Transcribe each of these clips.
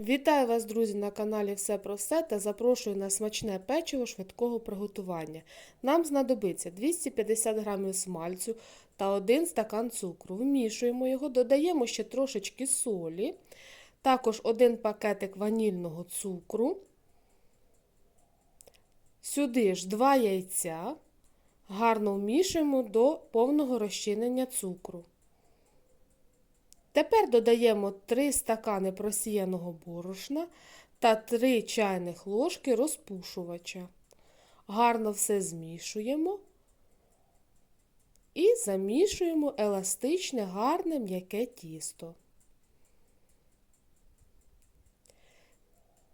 Вітаю вас, друзі, на каналі Все про все та запрошую на смачне печиво швидкого приготування. Нам знадобиться 250 г смальцю та 1 стакан цукру. Вмішуємо його, додаємо ще трошечки солі, також 1 пакетик ванільного цукру. Сюди ж 2 яйця. Гарно вмішуємо до повного розчинення цукру. Тепер додаємо 3 стакани просіяного борошна та 3 чайних ложки розпушувача. Гарно все змішуємо і замішуємо еластичне, гарне м'яке тісто.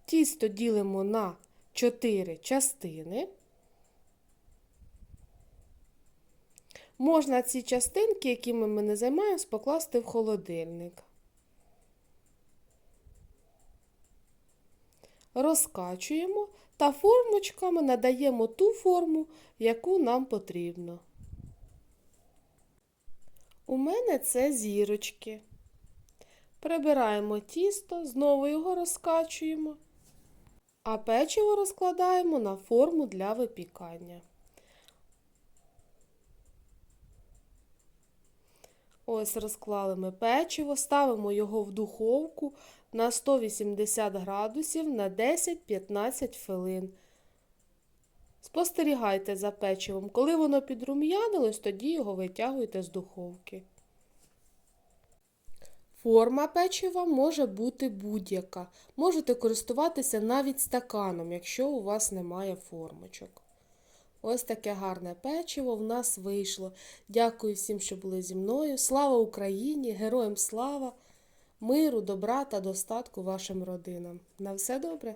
Тісто ділимо на 4 частини. Можна ці частинки, якими ми не займаємось, покласти в холодильник. Розкачуємо та формочками надаємо ту форму, яку нам потрібно. У мене це зірочки. Прибираємо тісто, знову його розкачуємо, а печиво розкладаємо на форму для випікання. Ось розклали ми печиво, ставимо його в духовку на 180 градусів на 10-15 хвилин. Спостерігайте за печивом. Коли воно підрум'янилось, тоді його витягуйте з духовки. Форма печива може бути будь-яка. Можете користуватися навіть стаканом, якщо у вас немає формочок. Ось таке гарне печиво в нас вийшло. Дякую всім, що були зі мною. Слава Україні! Героям слава, миру, добра та достатку вашим родинам. На все добре!